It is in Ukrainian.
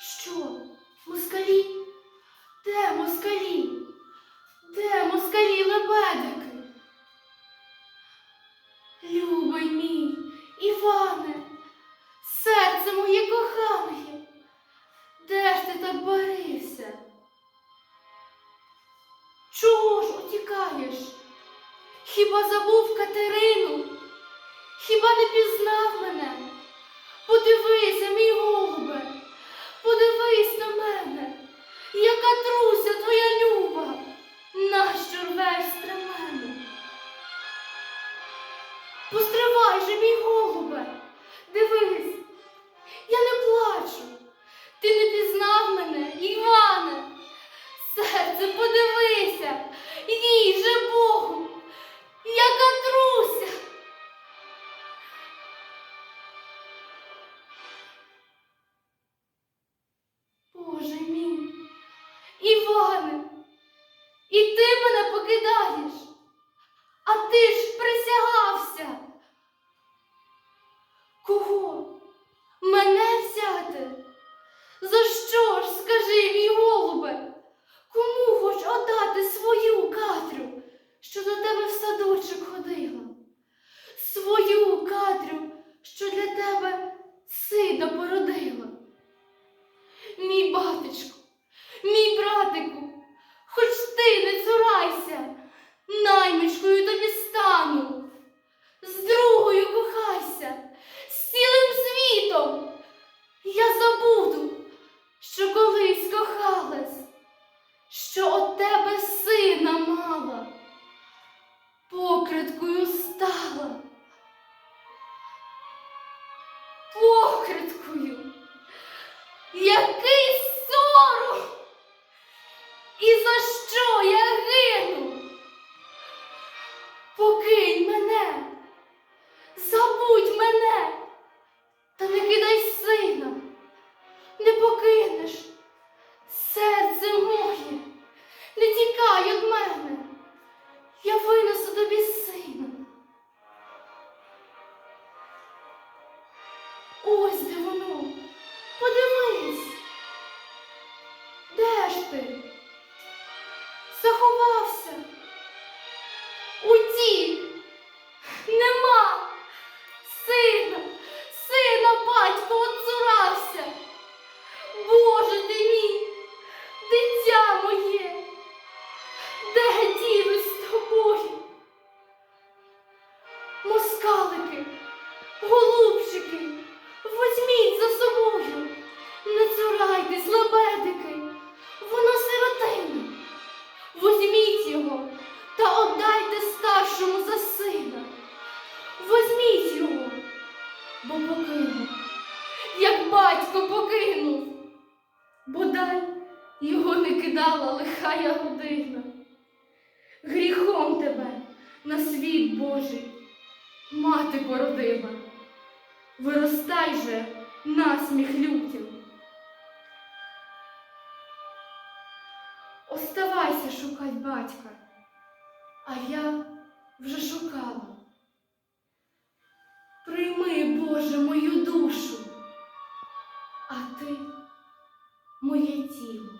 Що? Москалі? Де москалі? Де москалі лебедики? Любий мій, Іване, серце моє кохане, де ж ти так барився? Чого ж утікаєш? Хіба забув Катерину? Хіба не пізнав мене? Подивися, мій голубе, подивись на мене, яка труся твоя люба, нащо рвеш стремену? Постривай же, мій голубе, дивись, я не плачу, ти не пізнав мене, Іване. Серце, подивися, їй же Кого? Мене взяти? За що ж, скажи, мій голубе? Кому хоч отдати свою Катрю, що до тебе в садочок ходила? Свою Катрю, що для тебе сина породила? Мала, покриткою стала. Покриткою. Який сором! І за що я гину? Покинь мене, забудь мене, Ось де воно. Подивись. Де ж ти? Заховався. Утік. Нема. Сина, сина батько оцурався. Боже ти мій, дитя моє. Де дінусь з тобою? Москалики, голубчики, возьміть за собою, не цурайтесь, лебедики, воно сиротине. Возьміть його та отдайте старшому за сина. Возьміть його, бо покинув, як батько покинув. Бодай його не кидала лихая година. Гріхом тебе на світ Божий мати породила. Виростай же насміх людям. Оставайся шукать батька, а я вже шукала. Прийми, Боже, мою душу, а ти моє тіло.